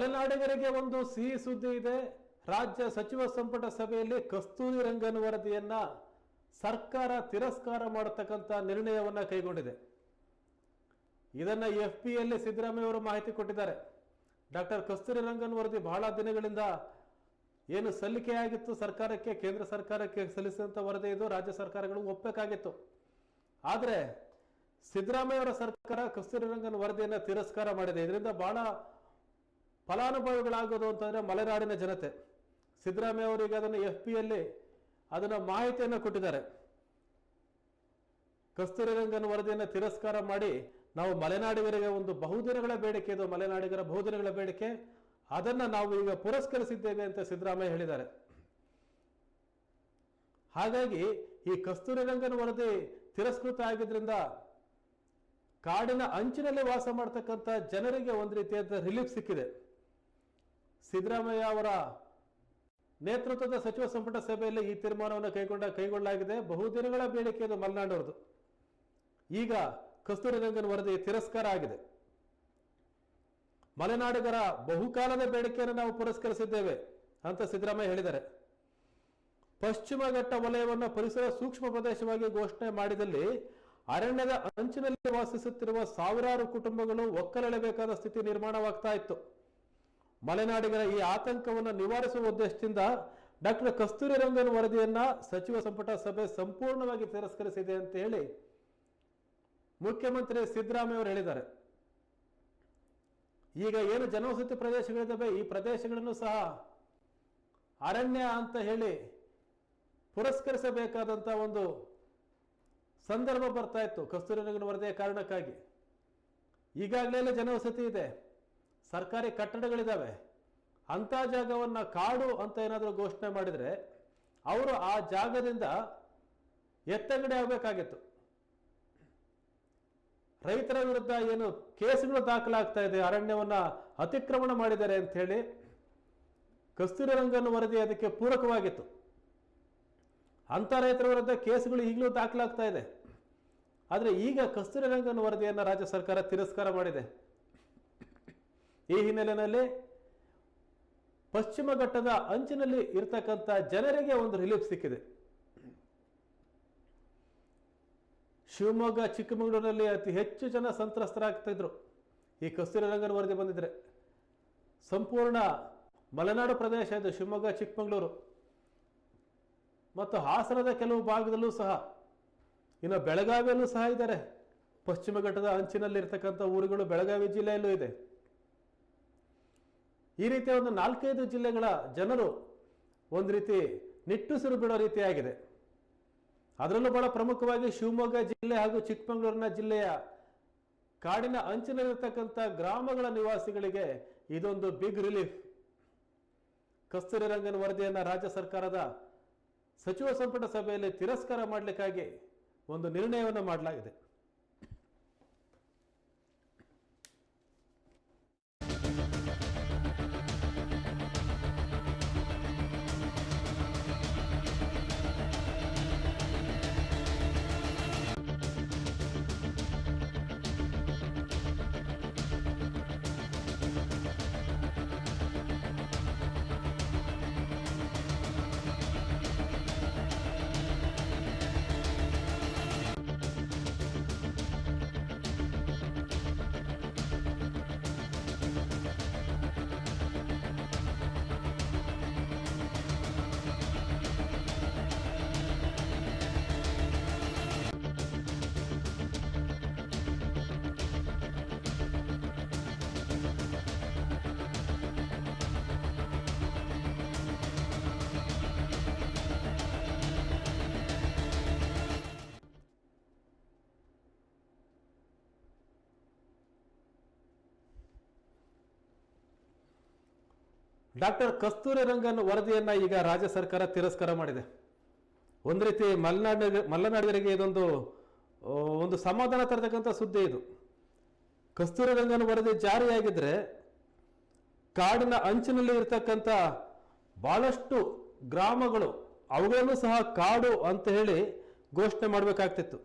ಮಲೆನಾಡಿಗರಿಗೆ ಒಂದು ಸಿಹಿ ಸುದ್ದಿ ಇದೆ. ರಾಜ್ಯ ಸಚಿವ ಸಂಪುಟ ಸಭೆಯಲ್ಲಿ ಕಸ್ತೂರಿ ರಂಗನ್ ವರದಿಯನ್ನ ಸರ್ಕಾರ ತಿರಸ್ಕಾರ ಮಾಡತಕ್ಕಂಥ ನಿರ್ಣಯವನ್ನ ಕೈಗೊಂಡಿದೆ. ಇದನ್ನ ಎಫ್ ಪಿಯಲ್ಲಿ ಸಿದ್ದರಾಮಯ್ಯ ಅವರು ಮಾಹಿತಿ ಕೊಟ್ಟಿದ್ದಾರೆ. ಡಾಕ್ಟರ್ ಕಸ್ತೂರಿ ರಂಗನ್ ವರದಿ ಬಹಳ ದಿನಗಳಿಂದ ಏನು ಸಲ್ಲಿಕೆಯಾಗಿತ್ತು ಸರ್ಕಾರಕ್ಕೆ, ಕೇಂದ್ರ ಸರ್ಕಾರಕ್ಕೆ ಸಲ್ಲಿಸಿದಂಥ ವರದಿ ಇದು, ರಾಜ್ಯ ಸರ್ಕಾರಗಳು ಒಪ್ಪಬೇಕಾಗಿತ್ತು. ಆದರೆ ಸಿದ್ದರಾಮಯ್ಯ ಅವರ ಸರ್ಕಾರ ಕಸ್ತೂರಿ ರಂಗನ್ ವರದಿಯನ್ನು ತಿರಸ್ಕಾರ ಮಾಡಿದೆ. ಇದರಿಂದ ಬಹಳ ಫಲಾನುಭವಿಗಳಾಗೋದು ಅಂತಂದರೆ ಮಲೆನಾಡಿನ ಜನತೆ. ಸಿದ್ದರಾಮಯ್ಯ ಅವರಿಗೆ ಅದನ್ನು ಎಫ್ ಪಿಯಲ್ಲಿ ಅದನ್ನು ಮಾಹಿತಿಯನ್ನು ಕೊಟ್ಟಿದ್ದಾರೆ. ಕಸ್ತೂರಿ ರಂಗನ್ ವರದಿಯನ್ನು ತಿರಸ್ಕಾರ ಮಾಡಿ ನಾವು ಮಲೆನಾಡಿಗರಿಗೆ ಒಂದು ಬಹುದಿನಗಳ ಬೇಡಿಕೆ ಇದು, ಮಲೆನಾಡಿಗರ ಬಹುದಿನಗಳ ಬೇಡಿಕೆ. ಅದನ್ನು ನಾವು ಈಗ ಪುರಸ್ಕರಿಸಿದ್ದೇವೆ ಅಂತ ಸಿದ್ದರಾಮಯ್ಯ ಹೇಳಿದ್ದಾರೆ. ಹಾಗಾಗಿ ಈ ಕಸ್ತೂರಿ ರಂಗನ್ ವರದಿ ತಿರಸ್ಕೃತ ಆಗಿದ್ರಿಂದ ಕಾಡಿನ ಅಂಚಿನಲ್ಲಿ ವಾಸ ಮಾಡ್ತಕ್ಕಂಥ ಜನರಿಗೆ ಒಂದು ರೀತಿಯಾದ ರಿಲೀಫ್ ಸಿಕ್ಕಿದೆ. ಸಿದ್ದರಾಮಯ್ಯ ಅವರ ನೇತೃತ್ವದ ಸಚಿವ ಸಂಪುಟ ಸಭೆಯಲ್ಲಿ ಈ ತೀರ್ಮಾನವನ್ನು ಕೈಗೊಂಡ ಕೈಗೊಳ್ಳಲಾಗಿದೆ. ಬಹುದಿನಗಳ ಬೇಡಿಕೆ ಇದು ಮಲೆನಾಡವರದು ಈಗ ಕಸ್ತೂರಿ ರಂಗನ್ ವರದಿ ತಿರಸ್ಕಾರ ಆಗಿದೆ. ಮಲೆನಾಡಿಗರ ಬಹುಕಾಲದ ಬೇಡಿಕೆಯನ್ನು ನಾವು ಪುರಸ್ಕರಿಸಿದ್ದೇವೆ ಅಂತ ಸಿದ್ದರಾಮಯ್ಯ ಹೇಳಿದ್ದಾರೆ. ಪಶ್ಚಿಮ ಘಟ್ಟ ವಲಯವನ್ನು ಪರಿಸರ ಸೂಕ್ಷ್ಮ ಪ್ರದೇಶವಾಗಿ ಘೋಷಣೆ ಮಾಡಿದಲ್ಲಿ ಅರಣ್ಯದ ಅಂಚಿನಲ್ಲಿ ವಾಸಿಸುತ್ತಿರುವ ಸಾವಿರಾರು ಕುಟುಂಬಗಳು ಒಕ್ಕಲೆಳೆಬೇಕಾದ ಸ್ಥಿತಿ ನಿರ್ಮಾಣವಾಗ್ತಾ ಇತ್ತು. ಮಲೆನಾಡಿಗರ ಈ ಆತಂಕವನ್ನು ನಿವಾರಿಸುವ ಉದ್ದೇಶದಿಂದ ಡಾಕ್ಟರ್ ಕಸ್ತೂರಿ ರಂಗನ್ ವರದಿಯನ್ನ ಸಚಿವ ಸಂಪುಟ ಸಭೆ ಸಂಪೂರ್ಣವಾಗಿ ತಿರಸ್ಕರಿಸಿದೆ ಅಂತ ಹೇಳಿ ಮುಖ್ಯಮಂತ್ರಿ ಸಿದ್ದರಾಮಯ್ಯ ಅವರು ಹೇಳಿದ್ದಾರೆ. ಈಗ ಏನು ಜನವಸತಿ ಪ್ರದೇಶಗಳಿದ್ದಾವೆ? ಈ ಪ್ರದೇಶಗಳನ್ನು ಸಹ ಅರಣ್ಯ ಅಂತ ಹೇಳಿ ಪುರಸ್ಕರಿಸಬೇಕಾದಂಥ ಒಂದು ಸಂದರ್ಭ ಬರ್ತಾ ಇತ್ತು ಕಸ್ತೂರಿ ರಂಗನ ವರದಿಯ ಕಾರಣಕ್ಕಾಗಿ. ಈಗಾಗಲೇ ಜನವಸತಿ ಇದೆ. ಸರ್ಕಾರಿ ಕಟ್ಟಡಗಳಿದ್ದಾವೆ ಅಂಥ ಜಾಗವನ್ನು ಕಾಡು ಅಂತ ಏನಾದರೂ ಘೋಷಣೆ ಮಾಡಿದರೆ ಅವರು ಆ ಜಾಗದಿಂದ ಎತ್ತಂಗಡೆ ಆಗಬೇಕಾಗಿತ್ತು. ರೈತರ ವಿರುದ್ಧ ಏನು ಕೇಸುಗಳು ದಾಖಲಾಗ್ತಾ ಇದೆ, ಅರಣ್ಯವನ್ನು ಅತಿಕ್ರಮಣ ಮಾಡಿದ್ದಾರೆ ಅಂತ ಹೇಳಿ ಕಸ್ತೂರಿ ರಂಗನ ವರದಿ ಅದಕ್ಕೆ ಪೂರಕವಾಗಿತ್ತು. ಅಂಥ ರೈತರ ವಿರುದ್ಧ ಕೇಸುಗಳು ಈಗಲೂ ದಾಖಲಾಗ್ತಾ ಇದೆ. ಆದರೆ ಈಗ ಕಸ್ತೂರಿ ರಂಗನ ವರದಿಯನ್ನು ರಾಜ್ಯ ಸರ್ಕಾರ ತಿರಸ್ಕಾರ ಮಾಡಿದೆ. ಈ ಹಿನ್ನೆಲೆಯಲ್ಲಿ ಪಶ್ಚಿಮ ಘಟ್ಟದ ಅಂಚಿನಲ್ಲಿ ಇರತಕ್ಕಂಥ ಜನರಿಗೆ ಒಂದು ರಿಲೀಫ್ ಸಿಕ್ಕಿದೆ. ಶಿವಮೊಗ್ಗ ಚಿಕ್ಕಮಗಳೂರಲ್ಲಿ ಅತಿ ಹೆಚ್ಚು ಜನ ಸಂತ್ರಸ್ತರಾಗ್ತಿದ್ರು ಈ ಕಸ್ತೂರಿ ರಂಗನ್ ವರದಿ ಬಂದಿದ್ರೆ ಸಂಪೂರ್ಣ ಮಲೆನಾಡು ಪ್ರದೇಶ ಇದು, ಶಿವಮೊಗ್ಗ, ಚಿಕ್ಕಮಗಳೂರು. ಮತ್ತು ಹಾಸನದ ಕೆಲವು ಭಾಗದಲ್ಲೂ ಸಹ ಇನ್ನು ಬೆಳಗಾವಿಯಲ್ಲೂ ಸಹ ಇದ್ದಾರೆ. ಪಶ್ಚಿಮ ಘಟ್ಟದ ಅಂಚಿನಲ್ಲಿ ಇರ್ತಕ್ಕಂಥ ಊರುಗಳು ಬೆಳಗಾವಿ ಜಿಲ್ಲೆಯಲ್ಲೂ ಇದೆ. ಈ ರೀತಿಯ ಒಂದು ನಾಲ್ಕೈದು ಜಿಲ್ಲೆಗಳ ಜನರು ಒಂದು ರೀತಿ ನಿಟ್ಟುಸಿರು ಬಿಡೋ ರೀತಿಯಾಗಿದೆ. ಅದರಲ್ಲೂ ಬಹಳ ಪ್ರಮುಖವಾಗಿ ಶಿವಮೊಗ್ಗ ಜಿಲ್ಲೆ ಹಾಗೂ ಚಿಕ್ಕಮಗಳೂರಿನ ಜಿಲ್ಲೆಯ ಕಾಡಿನ ಅಂಚಿನಲ್ಲಿರ್ತಕ್ಕಂಥ ಗ್ರಾಮಗಳ ನಿವಾಸಿಗಳಿಗೆ ಇದೊಂದು ಬಿಗ್ ರಿಲೀಫ್ ಕಸ್ತೂರಿ ರಂಗನ್ ವರದಿಯನ್ನು ರಾಜ್ಯ ಸರ್ಕಾರದ ಸಚಿವ ಸಂಪುಟ ಸಭೆಯಲ್ಲಿ ತಿರಸ್ಕಾರ ಮಾಡಲಿಕ್ಕಾಗಿ ಒಂದು ನಿರ್ಣಯವನ್ನು ಮಾಡಲಾಗಿದೆ. ಡಾಕ್ಟರ್ ಕಸ್ತೂರಿ ರಂಗನ್ ವರದಿಯನ್ನ ಈಗ ರಾಜ್ಯ ಸರ್ಕಾರ ತಿರಸ್ಕಾರ ಮಾಡಿದೆ. ಒಂದು ರೀತಿ ಮಲೆನಾಡ ಮಲೆನಾಡಿಗರಿಗೆ ಇದೊಂದು ಒಂದು ಸಮಾಧಾನ ತರತಕ್ಕಂಥ ಸುದ್ದಿ ಇದು. ಕಸ್ತೂರಿ ರಂಗನ್ ವರದಿ ಜಾರಿಯಾಗಿದ್ರೆ ಕಾಡಿನ ಅಂಚಿನಲ್ಲಿ ಇರತಕ್ಕಂಥ ಬಹಳಷ್ಟು ಗ್ರಾಮಗಳು ಅವುಗಳನ್ನು ಸಹ ಕಾಡು ಅಂತ ಹೇಳಿ ಘೋಷಣೆ ಮಾಡಬೇಕಾಗ್ತಿತ್ತು.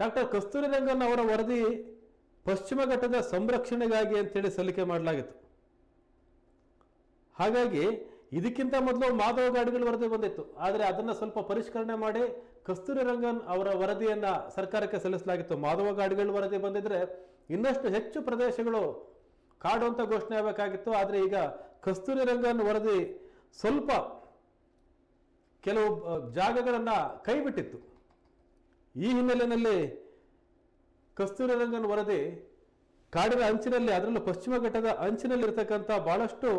ಡಾಕ್ಟರ್ ಕಸ್ತೂರಿ ರಂಗನ್ ಅವರ ವರದಿ ಪಶ್ಚಿಮ ಘಟ್ಟದ ಸಂರಕ್ಷಣೆಗಾಗಿ ಅಂತೇಳಿ ಸಲ್ಲಿಕೆ ಮಾಡಲಾಗಿತ್ತು. ಹಾಗಾಗಿ ಇದಕ್ಕಿಂತ ಮೊದಲು ಮಾಧವ ಗಾಡಿಗಳ ವರದಿ ಬಂದಿತ್ತು. ಆದರೆ ಅದನ್ನು ಸ್ವಲ್ಪ ಪರಿಷ್ಕರಣೆ ಮಾಡಿ ಕಸ್ತೂರಿ ರಂಗನ್ ಅವರ ವರದಿಯನ್ನು ಸರ್ಕಾರಕ್ಕೆ ಸಲ್ಲಿಸಲಾಗಿತ್ತು. ಮಾಧವ ಗಾಡಿಗಳ ವರದಿ ಬಂದಿದ್ರೆ ಇನ್ನಷ್ಟು ಹೆಚ್ಚು ಪ್ರದೇಶಗಳು ಕಾಡು ಅಂತ ಘೋಷಣೆ ಆಗಬೇಕಾಗಿತ್ತು. ಆದರೆ ಈಗ ಕಸ್ತೂರಿ ರಂಗನ್ ವರದಿ ಸ್ವಲ್ಪ ಕೆಲವು ಜಾಗಗಳನ್ನು ಕೈಬಿಟ್ಟಿತ್ತು. ಈ ಹಿನ್ನೆಲೆಯಲ್ಲಿ ಕಸ್ತೂರಿ ರಂಗನ್ ವರದಿ ಕಾಡಿನ ಅಂಚಿನಲ್ಲಿ, ಅದರಲ್ಲೂ ಪಶ್ಚಿಮ ಘಟ್ಟದ ಅಂಚಿನಲ್ಲಿ ಇರತಕ್ಕಂಥ ಬಹಳಷ್ಟು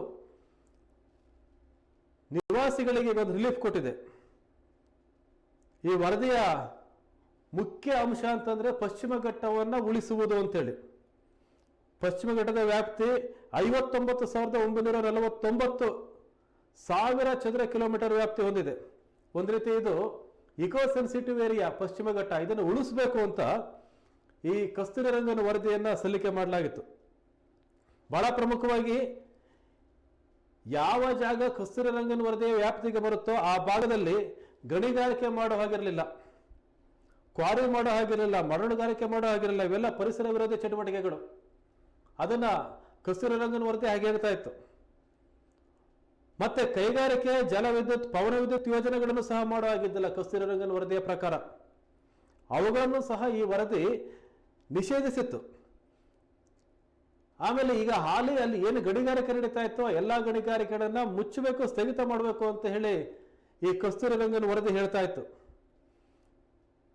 ನಿವಾಸಿಗಳಿಗೆ ಒಂದು ರಿಲೀಫ್ ಕೊಟ್ಟಿದೆ. ಈ ವರದಿಯ ಮುಖ್ಯ ಅಂಶ ಅಂತಂದ್ರೆ ಪಶ್ಚಿಮ ಘಟ್ಟವನ್ನು ಉಳಿಸುವುದು ಅಂತೇಳಿ. ಪಶ್ಚಿಮ ಘಟ್ಟದ ವ್ಯಾಪ್ತಿ ಐವತ್ತೊಂಬತ್ತು ಸಾವಿರದ ಒಂಬೈನೂರ ನಲವತ್ತೊಂಬತ್ತು ಸಾವಿರ ಚದರ ಕಿಲೋಮೀಟರ್ ವ್ಯಾಪ್ತಿ ಹೊಂದಿದೆ. ಒಂದು ರೀತಿ ಇದು ಇಕೋ ಸೆನ್ಸಿಟಿವ್ ಏರಿಯಾ ಪಶ್ಚಿಮ ಘಟ್ಟ, ಇದನ್ನು ಉಳಿಸಬೇಕು ಅಂತ ಈ ಕಸ್ತೂರಿ ರಂಗನ ವರದಿಯನ್ನು ಸಲ್ಲಿಕೆ ಮಾಡಲಾಗಿತ್ತು. ಬಹಳ ಪ್ರಮುಖವಾಗಿ ಯಾವ ಜಾಗ ಕಸ್ತೂರಿ ರಂಗನ್ ವರದಿಯ ವ್ಯಾಪ್ತಿಗೆ ಬರುತ್ತೋ ಆ ಭಾಗದಲ್ಲಿ ಗಣಿಗಾರಿಕೆ ಮಾಡೋ ಹಾಗಿರಲಿಲ್ಲ. ಕ್ವಾರಿ ಮಾಡೋ ಹಾಗಿರಲಿಲ್ಲ, ಮರಳುಗಾರಿಕೆ ಮಾಡೋ ಹಾಗಿರಲಿಲ್ಲ, ಇವೆಲ್ಲ ಪರಿಸರ ವಿರೋಧಿ ಚಟುವಟಿಕೆಗಳು. ಅದನ್ನ ಕಸ್ತೂರಿ ರಂಗನ ವರದಿ ಹಾಗೆ ಹೇಳ್ತಾ ಇತ್ತು. ಮತ್ತೆ ಕೈಗಾರಿಕೆ, ಜಲವಿದ್ಯುತ್ ಪವನ ವಿದ್ಯುತ್ ಯೋಜನೆಗಳನ್ನು ಸಹ ಮಾಡೋ ಹಾಗಿದ್ದಿಲ್ಲ ಕಸ್ತೂರಿ ರಂಗನ ವರದಿಯ ಪ್ರಕಾರ. ಅವುಗಳನ್ನು ಸಹ ಈ ವರದಿ ನಿಷೇಧಿಸಿತ್ತು. ಆಮೇಲೆ ಈಗ ಹಾಲಿ ಅಲ್ಲಿ ಏನು ಗಣಿಗಾರಿಕೆ ನಡೀತಾ ಇತ್ತೋ ಎಲ್ಲ ಗಣಿಗಾರಿಕೆಗಳನ್ನ ಮುಚ್ಚಬೇಕು, ಸ್ಥಗಿತ ಮಾಡಬೇಕು ಅಂತ ಹೇಳಿ ಈ ಕಸ್ತೂರಿ ರಂಗನ್ ವರದಿ ಹೇಳ್ತಾ ಇತ್ತು.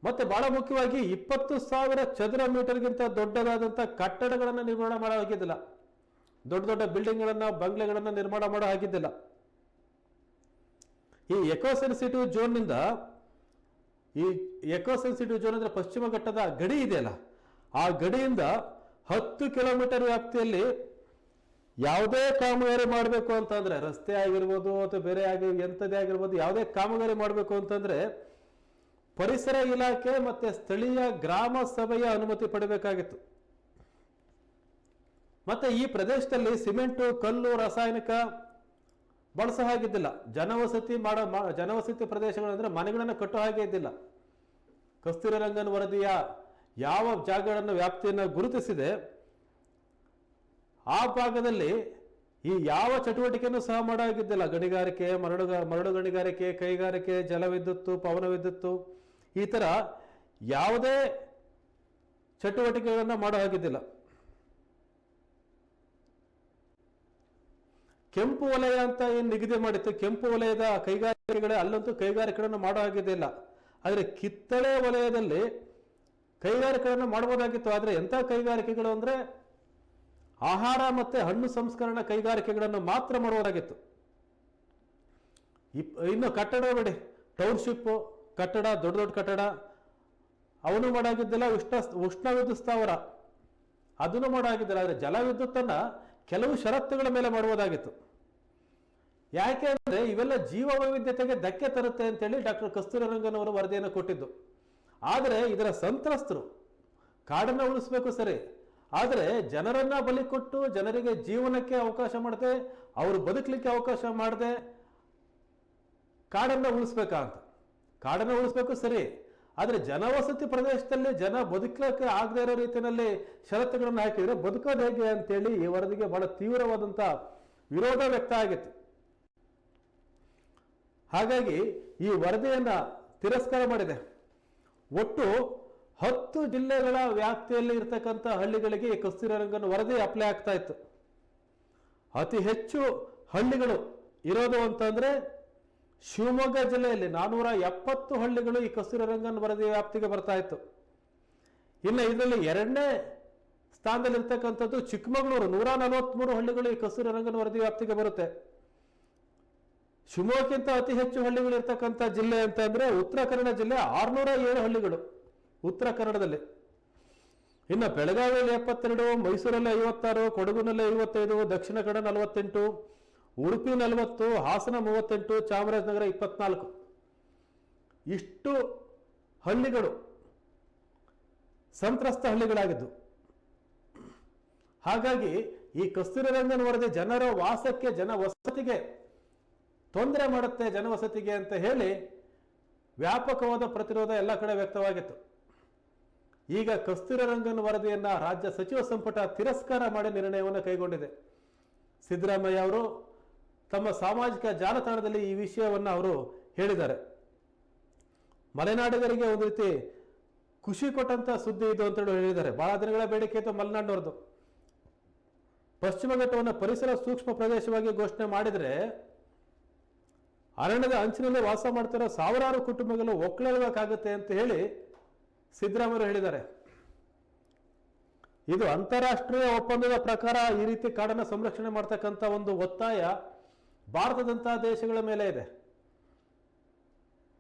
ಮತ್ತೆ ಬಹಳ ಮುಖ್ಯವಾಗಿ ಇಪ್ಪತ್ತು ಸಾವಿರ ಚದರ ಮೀಟರ್ಗಿಂತ ದೊಡ್ಡದಾದಂಥ ಕಟ್ಟಡಗಳನ್ನು ನಿರ್ಮಾಣ ಮಾಡೋ ಹಾಗಿದ್ದಿಲ್ಲ. ದೊಡ್ಡ ದೊಡ್ಡ ಬಿಲ್ಡಿಂಗ್ಗಳನ್ನು, ಬಂಗ್ಲೆಗಳನ್ನು ನಿರ್ಮಾಣ ಮಾಡೋ ಹಾಗಿದ್ದಿಲ್ಲ. ಈ ಎಕೋ ಸೆನ್ಸಿಟಿವ್ ಝೋನ್ನಿಂದ ಈ ಎಕೋ ಸೆನ್ಸಿಟಿವ್ ಝೋನ್ ಅಂದ್ರೆ ಪಶ್ಚಿಮ ಘಟ್ಟದ ಗಡಿ ಇದೆಯಲ್ಲ, ಆ ಗಡಿಯಿಂದ ಹತ್ತು ಕಿಲೋಮೀಟರ್ ವ್ಯಾಪ್ತಿಯಲ್ಲಿ ಯಾವುದೇ ಕಾಮಗಾರಿ ಮಾಡಬೇಕು ಅಂತಂದ್ರೆ, ರಸ್ತೆ ಆಗಿರ್ಬೋದು ಅಥವಾ ಬೇರೆ ಆಗಿ ಎಂಥದ್ದೇ ಆಗಿರ್ಬೋದು, ಯಾವುದೇ ಕಾಮಗಾರಿ ಮಾಡಬೇಕು ಅಂತಂದ್ರೆ ಪರಿಸರ ಇಲಾಖೆ ಮತ್ತೆ ಸ್ಥಳೀಯ ಗ್ರಾಮ ಸಭೆಯ ಅನುಮತಿ ಪಡೆಯಬೇಕಾಗಿತ್ತು ಮತ್ತೆ ಈ ಪ್ರದೇಶದಲ್ಲಿ ಸಿಮೆಂಟು, ಕಲ್ಲು, ರಾಸಾಯನಿಕ ಬಳಸೋ ಹಾಗಿದ್ದಿಲ್ಲ. ಜನವಸತಿ ಮಾಡೋ ಜನವಸತಿ ಪ್ರದೇಶಗಳು ಅಂದ್ರೆ ಮನೆಗಳನ್ನು ಕಟ್ಟೋ ಹಾಗೆ ಇದ್ದಿಲ್ಲ. ಕಸ್ತೂರಿ ರಂಗನ್ ವರದಿಯ ಯಾವ ಜಾಗಗಳನ್ನು ವ್ಯಾಪ್ತಿಯನ್ನು ಗುರುತಿಸಿದೆ, ಆ ಭಾಗದಲ್ಲಿ ಈ ಯಾವ ಚಟುವಟಿಕೆಯನ್ನು ಸಹ ಮಾಡೋ ಹಾಗಿದ್ದಿಲ್ಲ ಗಣಿಗಾರಿಕೆ ಮರಳು ಮರಳು ಗಣಿಗಾರಿಕೆ, ಕೈಗಾರಿಕೆ, ಜಲವಿದ್ಯುತ್ತು ಪವನ ವಿದ್ಯುತ್ತು ಈ ಥರ ಯಾವುದೇ ಚಟುವಟಿಕೆಗಳನ್ನು ಮಾಡೋ ಹಾಗಿದ್ದಿಲ್ಲ ಕೆಂಪು ವಲಯ ಅಂತ ಏನು ನಿಗದಿ ಮಾಡಿತ್ತು? ಕೆಂಪು ವಲಯದ ಕೈಗಾರಿಕೆಗಳೇ ಅಲ್ಲಂತೂ ಕೈಗಾರಿಕೆಗಳನ್ನು ಮಾಡೋ ಹಾಗಿದ್ದಿಲ್ಲ ಆದರೆ ಕಿತ್ತಳೆ ವಲಯದಲ್ಲಿ ಕೈಗಾರಿಕೆಗಳನ್ನು ಮಾಡಬಹುದಾಗಿತ್ತು. ಆದರೆ ಎಂಥ ಕೈಗಾರಿಕೆಗಳು ಅಂದರೆ ಆಹಾರ ಮತ್ತೆ ಹಣ್ಣು ಸಂಸ್ಕರಣಾ ಕೈಗಾರಿಕೆಗಳನ್ನು ಮಾತ್ರ ಮಾಡೋದಾಗಿತ್ತು ಇಪ್ ಇನ್ನು ಕಟ್ಟಡ ಬಿಡಿ. ಟೌನ್ಶಿಪ್ಪು ಕಟ್ಟಡ, ದೊಡ್ಡ ದೊಡ್ಡ ಕಟ್ಟಡ, ಅವನು ಮಾಡಾಗಿದ್ದೆಲ್ಲ ಉಷ್ಣ ಉಷ್ಣ ವಿದ್ಯುತ್ ಸ್ಥಾವರ. ಅದನ್ನು ಮಾಡಾಗಿದ್ದಿಲ್ಲ. ಆದರೆ ಜಲವಿದ್ಯುತ್ತನ್ನು ಕೆಲವು ಷರತ್ತುಗಳ ಮೇಲೆ ಮಾಡುವುದಾಗಿತ್ತು. ಯಾಕೆ ಅಂದರೆ ಇವೆಲ್ಲ ಜೀವ ವೈವಿಧ್ಯತೆಗೆ ಧಕ್ಕೆ ತರುತ್ತೆ ಅಂತೇಳಿ ಡಾಕ್ಟರ್ ಕಸ್ತೂರಿ ರಂಗನ್ ಅವರು ವರದಿಯನ್ನು ಕೊಟ್ಟಿದ್ದು. ಆದರೆ ಇದರ ಸಂತ್ರಸ್ತರು ಕಾಡನ್ನು ಉಳಿಸ್ಬೇಕು ಸರಿ. ಆದರೆ ಜನರನ್ನ ಬಲಿ ಕೊಟ್ಟು ಜನರಿಗೆ ಜೀವನಕ್ಕೆ ಅವಕಾಶ ಮಾಡದೆ, ಅವರು ಬದುಕಲಿಕ್ಕೆ ಅವಕಾಶ ಮಾಡದೆ, ಕಾಡನ್ನು ಉಳಿಸ್ಬೇಕಾ ಅಂತ. ಕಾಡನ್ನು ಉಳಿಸ್ಬೇಕು ಸರಿ. ಆದರೆ ಜನವಸತಿ ಪ್ರದೇಶದಲ್ಲಿ ಜನ ಬದುಕಲಿಕ್ಕೆ ಆಗದೇ ಇರೋ ರೀತಿಯಲ್ಲಿ ಷರತ್ತುಗಳನ್ನು ಹಾಕಿದರೆ ಬದುಕೋದು ಹೇಗೆ ಅಂತೇಳಿ ಈ ವರದಿಗೆ ಬಹಳ ತೀವ್ರವಾದಂಥ ವಿರೋಧ ವ್ಯಕ್ತ ಆಗಿತ್ತು. ಹಾಗಾಗಿ ಈ ವರದಿಯನ್ನು ತಿರಸ್ಕಾರ ಮಾಡಿದೆ. ಒಟ್ಟು ಹತ್ತು ಜಿಲ್ಲೆಗಳ ವ್ಯಾಪ್ತಿಯಲ್ಲಿ ಇರತಕ್ಕಂಥ ಹಳ್ಳಿಗಳಿಗೆ ಈ ಕಸ್ತೂರಿ ರಂಗನ್ ವರದಿ ಅಪ್ಲೈ ಆಗ್ತಾ ಇತ್ತು. ಅತಿ ಹೆಚ್ಚು ಹಳ್ಳಿಗಳು ಇರೋದು ಅಂತಂದ್ರೆ ಶಿವಮೊಗ್ಗ ಜಿಲ್ಲೆಯಲ್ಲಿ ನಾನೂರ ಎಪ್ಪತ್ತು ಹಳ್ಳಿಗಳು ಈ ಕಸ್ತೂರಿ ರಂಗನ್ ವರದಿ ವ್ಯಾಪ್ತಿಗೆ ಬರ್ತಾ ಇತ್ತು. ಇನ್ನು ಇದರಲ್ಲಿ ಎರಡನೇ ಸ್ಥಾನದಲ್ಲಿರ್ತಕ್ಕಂಥದ್ದು ಚಿಕ್ಕಮಗಳೂರು. ನೂರ ನಲವತ್ತ್ಮೂರು ಹಳ್ಳಿಗಳು ಈ ಕಸ್ತೂರಿ ರಂಗನ್ ವರದಿ ವ್ಯಾಪ್ತಿಗೆ ಬರುತ್ತೆ. ಶಿವಮೊಗ್ಗಕ್ಕಿಂತ ಅತಿ ಹೆಚ್ಚು ಹಳ್ಳಿಗಳು ಇರ್ತಕ್ಕಂಥ ಜಿಲ್ಲೆ ಅಂತ ಅಂದ್ರೆ ಉತ್ತರ ಕನ್ನಡ ಜಿಲ್ಲೆ ಆರ್ನೂರ ಏಳು ಹಳ್ಳಿಗಳು ಉತ್ತರ ಕನ್ನಡದಲ್ಲಿ. ಇನ್ನು ಬೆಳಗಾವಿಯಲ್ಲಿ ಎಪ್ಪತ್ತೆರಡು, ಮೈಸೂರಲ್ಲಿ ಐವತ್ತಾರು, ಕೊಡಗುನಲ್ಲಿ ಐವತ್ತೈದು, ದಕ್ಷಿಣ ಕನ್ನಡ ನಲವತ್ತೆಂಟು, ಉಡುಪಿ ನಲವತ್ತು, ಹಾಸನ ಮೂವತ್ತೆಂಟು, ಚಾಮರಾಜನಗರ ಇಪ್ಪತ್ನಾಲ್ಕು. ಇಷ್ಟು ಹಳ್ಳಿಗಳು ಸಂತ್ರಸ್ತ ಹಳ್ಳಿಗಳಾಗಿದ್ದು. ಹಾಗಾಗಿ ಈ ಕಸ್ತೂರಿ ರಂಗನ್ ವರದಿ ಜನರ ವಾಸಕ್ಕೆ, ಜನ ವಸತಿಗೆ ತೊಂದರೆ ಮಾಡುತ್ತೆ ಜನವಸತಿಗೆ ಅಂತ ಹೇಳಿ ವ್ಯಾಪಕವಾದ ಪ್ರತಿರೋಧ ಎಲ್ಲ ಕಡೆ ವ್ಯಕ್ತವಾಗಿತ್ತು. ಈಗ ಕಸ್ತೂರಿ ರಂಗನ್ ವರದಿಯನ್ನ ರಾಜ್ಯ ಸಚಿವ ಸಂಪುಟ ತಿರಸ್ಕಾರ ಮಾಡಿ ನಿರ್ಣಯವನ್ನು ಕೈಗೊಂಡಿದೆ. ಸಿದ್ದರಾಮಯ್ಯ ಅವರು ತಮ್ಮ ಸಾಮಾಜಿಕ ಜಾಲತಾಣದಲ್ಲಿ ಈ ವಿಷಯವನ್ನು ಅವರು ಹೇಳಿದ್ದಾರೆ. ಮಲೆನಾಡಿಗರಿಗೆ ಒಂದು ರೀತಿ ಖುಷಿ ಕೊಟ್ಟಂತ ಸುದ್ದಿ ಇದು ಅಂತ ಹೇಳಿದ್ದಾರೆ. ಬಹಳ ದಿನಗಳ ಬೇಡಿಕೆ ಇತ್ತು ಮಲೆನಾಡಿನವ್ರದ್ದು. ಪಶ್ಚಿಮ ಘಟ್ಟವನ್ನು ಪರಿಸರ ಸೂಕ್ಷ್ಮ ಪ್ರದೇಶವಾಗಿ ಘೋಷಣೆ ಮಾಡಿದರೆ ಅರಣ್ಯದ ಅಂಚಿನಲ್ಲೇ ವಾಸ ಮಾಡ್ತಿರೋ ಸಾವಿರಾರು ಕುಟುಂಬಗಳು ಒಕ್ಕಲೇಳಬೇಕಾಗುತ್ತೆ ಅಂತ ಹೇಳಿ ಸಿದ್ದರಾಮಯ್ಯ ಹೇಳಿದ್ದಾರೆ. ಇದು ಅಂತಾರಾಷ್ಟ್ರೀಯ ಒಪ್ಪಂದದ ಪ್ರಕಾರ ಈ ರೀತಿ ಕಾಡನ್ನು ಸಂರಕ್ಷಣೆ ಮಾಡ್ತಕ್ಕಂಥ ಒಂದು ಒತ್ತಾಯ ಭಾರತದಂತಹ ದೇಶಗಳ ಮೇಲೆ ಇದೆ.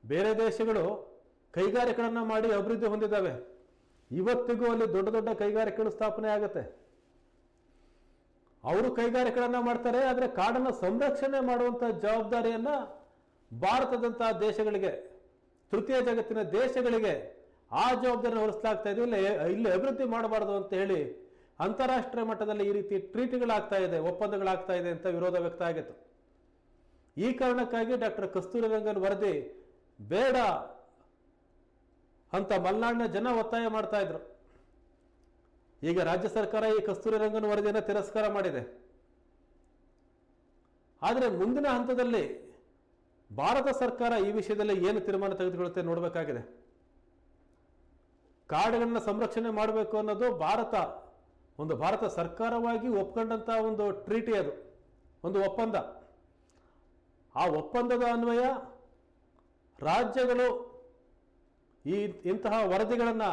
ಬೇರೆ ದೇಶಗಳು ಕೈಗಾರಿಕೆಗಳನ್ನು ಮಾಡಿ ಅಭಿವೃದ್ಧಿ ಹೊಂದಿದ್ದಾವೆ. ಇವತ್ತಿಗೂ ಅಲ್ಲಿ ದೊಡ್ಡ ದೊಡ್ಡ ಕೈಗಾರಿಕೆಗಳು ಸ್ಥಾಪನೆ ಆಗುತ್ತೆ. ಅವರು ಕೈಗಾರಿಕೆಗಳನ್ನು ಮಾಡ್ತಾರೆ, ಆದರೆ ಕಾಡನ್ನು ಸಂರಕ್ಷಣೆ ಮಾಡುವಂಥ ಜವಾಬ್ದಾರಿಯನ್ನ ಭಾರತದಂತಹ ದೇಶಗಳಿಗೆ, ತೃತೀಯ ಜಗತ್ತಿನ ದೇಶಗಳಿಗೆ ಆ ಜವಾಬ್ದಾರಿ ಹೊರಿಸಲಾಗ್ತಾ ಇದೆ. ಇಲ್ಲಿ ಇಲ್ಲಿ ಅಭಿವೃದ್ಧಿ ಮಾಡಬಾರದು ಅಂತ ಹೇಳಿ ಅಂತಾರಾಷ್ಟ್ರೀಯ ಮಟ್ಟದಲ್ಲಿ ಈ ರೀತಿ ಟ್ರೀಟ್ಗಳಾಗ್ತಾ ಇದೆ, ಒಪ್ಪಂದಗಳಾಗ್ತಾ ಇದೆ ಅಂತ ವಿರೋಧ ವ್ಯಕ್ತ ಆಗಿತ್ತು. ಈ ಕಾರಣಕ್ಕಾಗಿ ಡಾಕ್ಟರ್ ಕಸ್ತೂರಿ ರಂಗನ್ ವರದಿ, ಬೇಡ ಅಂತ ಮಲೆನಾಡಿನ ಜನ ಒತ್ತಾಯ ಮಾಡ್ತಾ ಇದ್ರು. ಈಗ ರಾಜ್ಯ ಸರ್ಕಾರ ಈ ಕಸ್ತೂರಿ ರಂಗನ್ ವರದಿಯನ್ನು ತಿರಸ್ಕಾರ ಮಾಡಿದೆ. ಆದರೆ ಮುಂದಿನ ಹಂತದಲ್ಲಿ ಭಾರತ ಸರ್ಕಾರ ಈ ವಿಷಯದಲ್ಲಿ ಏನು ತೀರ್ಮಾನ ತೆಗೆದುಕೊಳ್ಳುತ್ತೆ ನೋಡಬೇಕಾಗಿದೆ. ಕಾಡುಗಳನ್ನ ಸಂರಕ್ಷಣೆ ಮಾಡಬೇಕು ಅನ್ನೋದು ಭಾರತ, ಒಂದು ಭಾರತ ಸರ್ಕಾರವಾಗಿ ಒಪ್ಕೊಂಡಂತ ಒಂದು ಟ್ರೀಟಿ ಅದು, ಒಂದು ಒಪ್ಪಂದ. ಆ ಒಪ್ಪಂದದ ಅನ್ವಯ ರಾಜ್ಯಗಳು ಈ ಇಂತಹ ವರದಿಗಳನ್ನು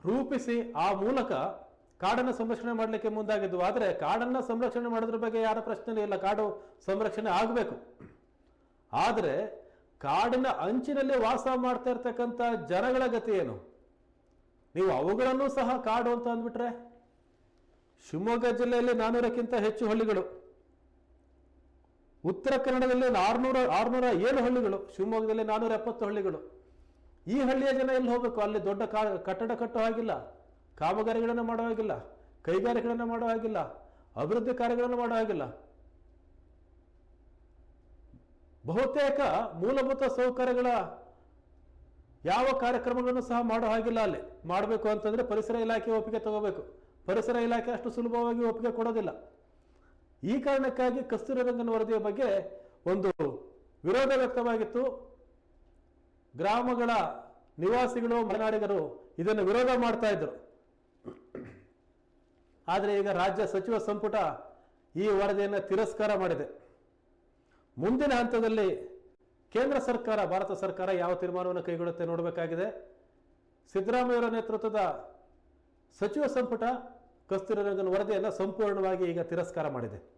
ರೂಪಿಸಿ ಆ ಮೂಲಕ ಕಾಡನ್ನು ಸಂರಕ್ಷಣೆ ಮಾಡಲಿಕ್ಕೆ ಮುಂದಾಗಿದ್ವು. ಆದರೆ ಕಾಡನ್ನು ಸಂರಕ್ಷಣೆ ಮಾಡೋದ್ರ ಬಗ್ಗೆ ಯಾರ ಪ್ರಶ್ನೆ ಇಲ್ಲ. ಕಾಡು ಸಂರಕ್ಷಣೆ ಆಗಬೇಕು. ಆದರೆ ಕಾಡಿನ ಅಂಚಿನಲ್ಲಿ ವಾಸ ಮಾಡ್ತಾ ಇರ್ತಕ್ಕಂಥ ಜನಗಳ ಗತಿ ಏನು? ನೀವು ಅವುಗಳನ್ನು ಸಹ ಕಾಡು ಅಂತ ಅಂದ್ಬಿಟ್ರೆ? ಶಿವಮೊಗ್ಗ ಜಿಲ್ಲೆಯಲ್ಲಿ ನಾನ್ನೂರಕ್ಕಿಂತ ಹೆಚ್ಚು ಹಳ್ಳಿಗಳು. ಉತ್ತರ ಕನ್ನಡದಲ್ಲಿ ಆರ್ನೂರ ಆರುನೂರ ಏಳು ಹಳ್ಳಿಗಳು. ಶಿವಮೊಗ್ಗದಲ್ಲಿ ನಾನ್ನೂರ ಎಪ್ಪತ್ತು ಹಳ್ಳಿಗಳು. ಈ ಹಳ್ಳಿಯ ಜನ ಎಲ್ಲಿ ಹೋಗಬೇಕು? ಅಲ್ಲಿ ದೊಡ್ಡ ಕಟ್ಟಡ ಕಟ್ಟೋ ಹಾಗಿಲ್ಲ. ಕಾಮಗಾರಿಗಳನ್ನು ಮಾಡೋ ಹಾಗಿಲ್ಲ, ಕೈಗಾರಿಕೆಗಳನ್ನು ಮಾಡೋ ಹಾಗಿಲ್ಲ, ಅಭಿವೃದ್ಧಿ ಕಾರ್ಯಗಳನ್ನು ಮಾಡೋ ಹಾಗಿಲ್ಲ. ಬಹುತೇಕ ಮೂಲಭೂತ ಸೌಕರ್ಯಗಳ ಯಾವ ಕಾರ್ಯಕ್ರಮಗಳನ್ನು ಸಹ ಮಾಡೋ ಹಾಗಿಲ್ಲ ಅಲ್ಲಿ. ಮಾಡಬೇಕು ಅಂತಂದ್ರೆ ಪರಿಸರ ಇಲಾಖೆ ಒಪ್ಪಿಗೆ ತಗೋಬೇಕು. ಪರಿಸರ ಇಲಾಖೆ ಅಷ್ಟು ಸುಲಭವಾಗಿ ಒಪ್ಪಿಗೆ ಕೊಡೋದಿಲ್ಲ. ಈ ಕಾರಣಕ್ಕಾಗಿ ಕಸ್ತೂರಿ ರಂಗನ ವರದಿಯ ಬಗ್ಗೆ ಒಂದು ವಿರೋಧ ವ್ಯಕ್ತವಾಗಿತ್ತು. ಗ್ರಾಮಗಳ ನಿವಾಸಿಗಳು, ಮಲೆನಾಡಿಗರು ಇದನ್ನು ವಿರೋಧ ಮಾಡ್ತಾ ಇದ್ರು. ಆದರೆ ಈಗ ರಾಜ್ಯ ಸಚಿವ ಸಂಪುಟ ಈ ವರದಿಯನ್ನು ತಿರಸ್ಕಾರ ಮಾಡಿದೆ. ಮುಂದಿನ ಹಂತದಲ್ಲಿ ಕೇಂದ್ರ ಸರ್ಕಾರ, ಭಾರತ ಸರ್ಕಾರ ಯಾವ ತೀರ್ಮಾನವನ್ನು ಕೈಗೊಳ್ಳುತ್ತೆ ನೋಡಬೇಕಾಗಿದೆ. ಸಿದ್ದರಾಮಯ್ಯವರ ನೇತೃತ್ವದ ಸಚಿವ ಸಂಪುಟ ಕಸ್ತೂರಿ ರಂಗನ್ ವರದಿಯನ್ನು ಸಂಪೂರ್ಣವಾಗಿ ಈಗ ತಿರಸ್ಕಾರ ಮಾಡಿದೆ.